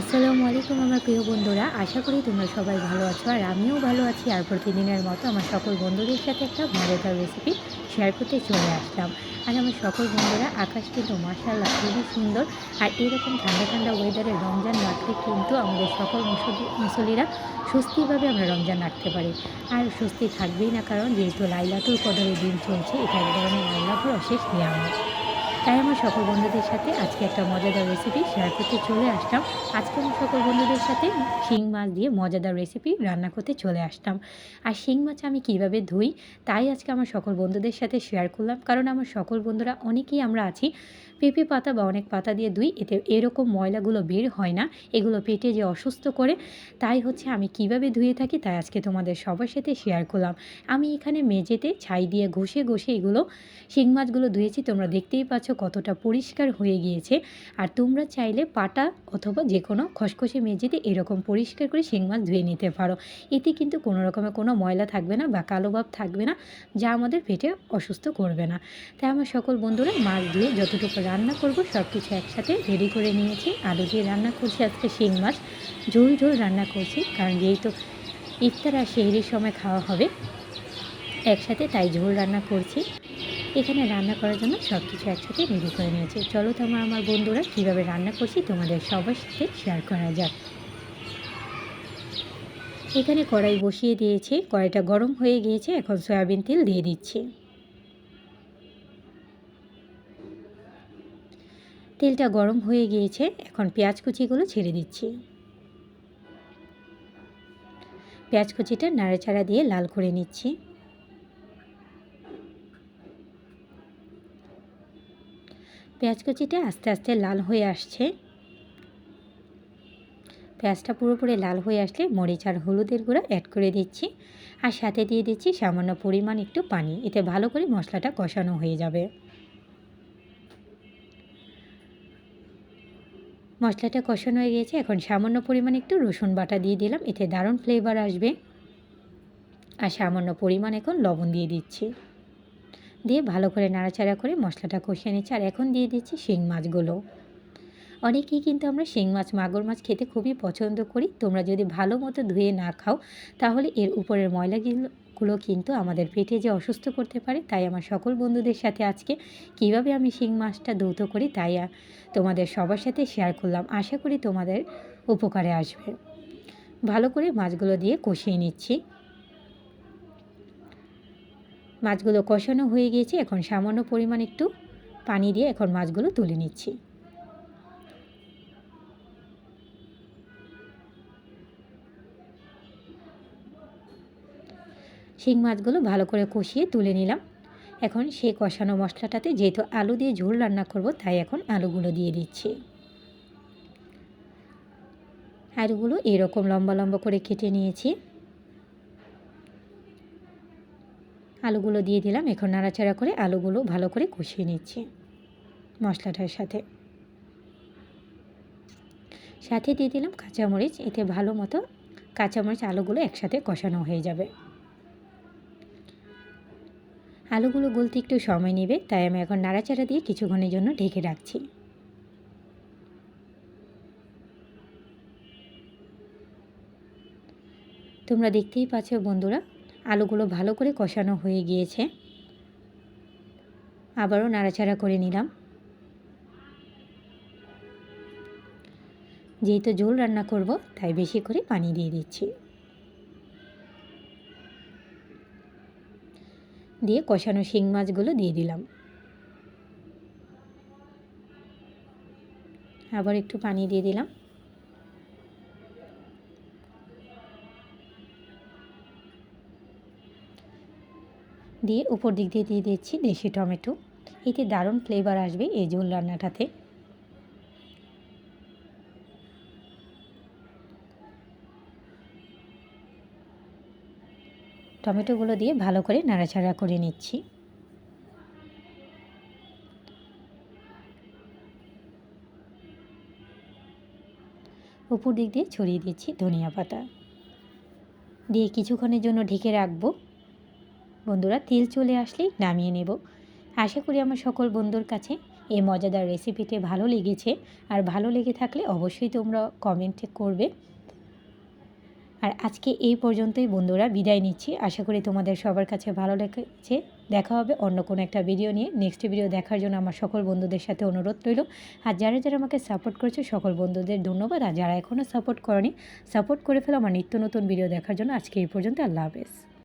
আসসালামু আলাইকুম আমার প্রিয় বন্ধুরা, আশা করি তোমরা সবাই ভালো আছো আর আমিও ভালো আছি আর প্রতিদিনের মতো আমার সকল বন্ধুদের সাথে একটা মজাদার রেসিপি শেয়ার করতে চলে আসলাম। আর আমার সকল বন্ধুরা, আকাশ কিন্তু মাসাল্লাহ খুবই সুন্দর আর এরকম ঠান্ডা ঠান্ডা ওয়েদারে রমজান রাখলে কিন্তু আমাদের সকল মুসলি মুসলিরা স্বস্তিভাবে আমরা রমজান রাখতে পারি। আর স্বস্তি থাকবেই না কারণ যেহেতু লাইলাতুল কদরের দিন চলছে, এটা এক ধরনের আল্লাহর অশেষ নিয়ামত। তাই আমার সকল বন্ধুদের সাথে আজকে একটা মজাদার রেসিপি শেয়ার করতে চলে আসলাম। আজকে আমার সকল বন্ধুদের সাথে শিং মাছ দিয়ে মজাদার রেসিপি রান্না করতে চলে আসলাম। আর শিং মাছ আমি কীভাবে ধুই, তাই আজকে আমার সকল বন্ধুদের সাথে শেয়ার করলাম। কারণ আমার সকল বন্ধুরা অনেকেই আমরা আছি, পেঁপে পাতা বা অনেক পাতা দিয়ে ধুই, এতে এরকম ময়লাগুলো বের হয় না, এগুলো পেটে যে অসুস্থ করে। তাই হচ্ছে আমি কীভাবে ধুয়ে থাকি, তাই আজকে তোমাদের সবার সাথে শেয়ার করলাম। আমি এখানে মেঝেতে ছাই দিয়ে ঘষে ঘষে এগুলো শিং মাছগুলো ধুয়েছি, তোমরা দেখতেই পাচ্ছ কতটা পরিষ্কার হয়ে গিয়েছে। আর তোমরা চাইলে পাটা অথবা যে কোনো খসখসে মেঝেতে এরকম পরিষ্কার করে শিং মাছ ধুয়ে নিতে পারো। এতে কিন্তু কোনো রকমের কোনো ময়লা থাকবে না বা কালো ভাব থাকবে না, যা আমাদের পেটে অসুস্থ করবে না। তাই আমার সকল বন্ধুরা, মাছ দিয়ে যতটুকু রান্না করব সব কিছু একসাথে রেডি করে নিয়েছি। আলু দিয়ে রান্না করছি আজকে শিং মাছ। ঝোল ঝোল রান্না করছি, কারণ যেহেতু ইফতার আর সেহরির সময় খাওয়া হবে, একসাথে তাই ঝোল রান্না করছি। এখানে রান্না করার জন্য সব কিছু একসাথে রেডি করে নিয়েছি। চলো তো আমার আমার বন্ধুরা কীভাবে রান্না করছি তোমাদের সবার সাথে শেয়ার করা যাক। এখানে কড়াই বসিয়ে দিয়েছি। কড়াইটা গরম হয়ে গিয়েছে, এখন সয়াবিন তেল দিয়ে দিচ্ছি। তেলটা গরম হয়ে গিয়েছে, এখন পেঁয়াজ কুচিগুলো ছেড়ে দিচ্ছি। পেঁয়াজ কুচিটা নাড়াচাড়া দিয়ে লাল করে নিচ্ছি। পেঁয়াজ কুচিটা আস্তে আস্তে লাল হয়ে আসছে। পেঁয়াজটা পুরোপুরি লাল হয়ে আসলে মরিচ আর হলুদের গুঁড়া অ্যাড করে দিচ্ছি। আর সাথে দিয়ে দিচ্ছি সামান্য পরিমাণ একটু পানি, এতে ভালো করে মশলাটা কষানো হয়ে যাবে। মশলাটা কষানো হয়ে গিয়েছে এখন সামান্য পরিমাণ একটু রসুন বাটা দিয়ে দিলাম, এতে দারুণ ফ্লেভার আসবে। আর সামান্য পরিমাণ এখন লবণ দিয়ে দিচ্ছি। দিয়ে ভালো করে নাড়াচাড়া করে মশলাটা কষিয়ে নিচ্ছি। আর এখন দিয়ে দিচ্ছি শিং মাছগুলো। অনেকেই কিন্তু আমরা শিং মাছ, মাগুর মাছ খেতে খুবই পছন্দ করি। তোমরা যদি ভালো মতো ধুয়ে না খাও, তাহলে এর উপরের ময়লাগুলো কিন্তু আমাদের পেটে যে অসুস্থ করতে পারে, তাই আমার সকল বন্ধুদের সাথে আজকে কীভাবে আমি শিং মাছটা ধৌত করি, তাই তোমাদের সবার সাথে শেয়ার করলাম। আশা করি তোমাদের উপকারে আসবে। ভালো করে মাছগুলো দিয়ে কষিয়ে নিচ্ছি। মাছগুলো কষানো হয়ে গিয়েছে। এখন সামান্য পরিমাণ একটু পানি দিয়ে এখন মাছগুলো তুলে নিচ্ছি। শিং মাছগুলো ভালো করে কষিয়ে তুলে নিলাম। এখন সেই কষানো মশলাটাতে যেহেতু আলু দিয়ে ঝোল রান্না করব, তাই এখন আলুগুলো দিয়ে দিচ্ছি। আলুগুলো এরকম লম্বা লম্বা করে কেটে নিয়েছি। আলুগুলো দিয়ে দিলাম। এখন নাড়াচাড়া করে আলুগুলো ভালো করে কষিয়ে নিচ্ছি মশলাটার সাথে। সাথে দিয়ে দিলাম কাঁচামরিচ। এতে ভালো মতো কাঁচামরিচ আলুগুলো একসাথে কষানো হয়ে যাবে। আলুগুলো গলতে একটু সময় নেবে, তাই আমি এখন নাড়াচাড়া দিয়ে কিছুক্ষণের জন্য ঢেকে রাখছি। তোমরা দেখতেই পাচ্ছ বন্ধুরা আলুগুলো ভালো করে কষানো হয়ে গিয়েছে। আবারও নাড়াচাড়া করে নিলাম। যেহেতু ঝোল রান্না করব, তাই বেশি করে পানি দিয়ে দিচ্ছি। দিয়ে কষানো শিং মাছগুলো দিয়ে দিলাম। আবার একটু পানি দিয়ে দিলাম। দিয়ে উপর দিক দিয়ে দিয়ে দিচ্ছি দেশি টমেটো। এতে দারুণ ফ্লেভার আসবে এই ঝোল রান্নাটাতে। টমেটোগুলো দিয়ে ভালো করে নাড়াচাড়া করে নিচ্ছি। উপর দিক দিয়ে ছড়িয়ে দিচ্ছি ধনিয়া পাতা। দিয়ে কিছুক্ষণের জন্য ঢেকে রাখব। বন্ধুরা, তেল চলে আসলেই নামিয়ে নেব। আশা করি আমার সকল বন্ধুর কাছে এই মজাদার রেসিপিটি ভালো লেগেছে। আর ভালো লেগে থাকলে অবশ্যই তোমরা কমেন্টে করবে। আর আজকে এই পর্যন্তই বন্ধুরা, বিদায় নিচ্ছি। আশা করি তোমাদের সবার কাছে ভালো লেগেছে। দেখা হবে অন্য কোনো একটা ভিডিও নিয়ে। নেক্সট ভিডিও দেখার জন্য আমার সকল বন্ধুদের সাথে অনুরোধ রইল। আর যারা যারা আমাকে সাপোর্ট করেছে, সকল বন্ধুদের ধন্যবাদ। আর যারা এখনও সাপোর্ট করেনি সাপোর্ট করে ফেলো আমার নিত্য নতুন ভিডিও দেখার জন্য। আজকে এই পর্যন্ত আল্লাহ হাফেজ।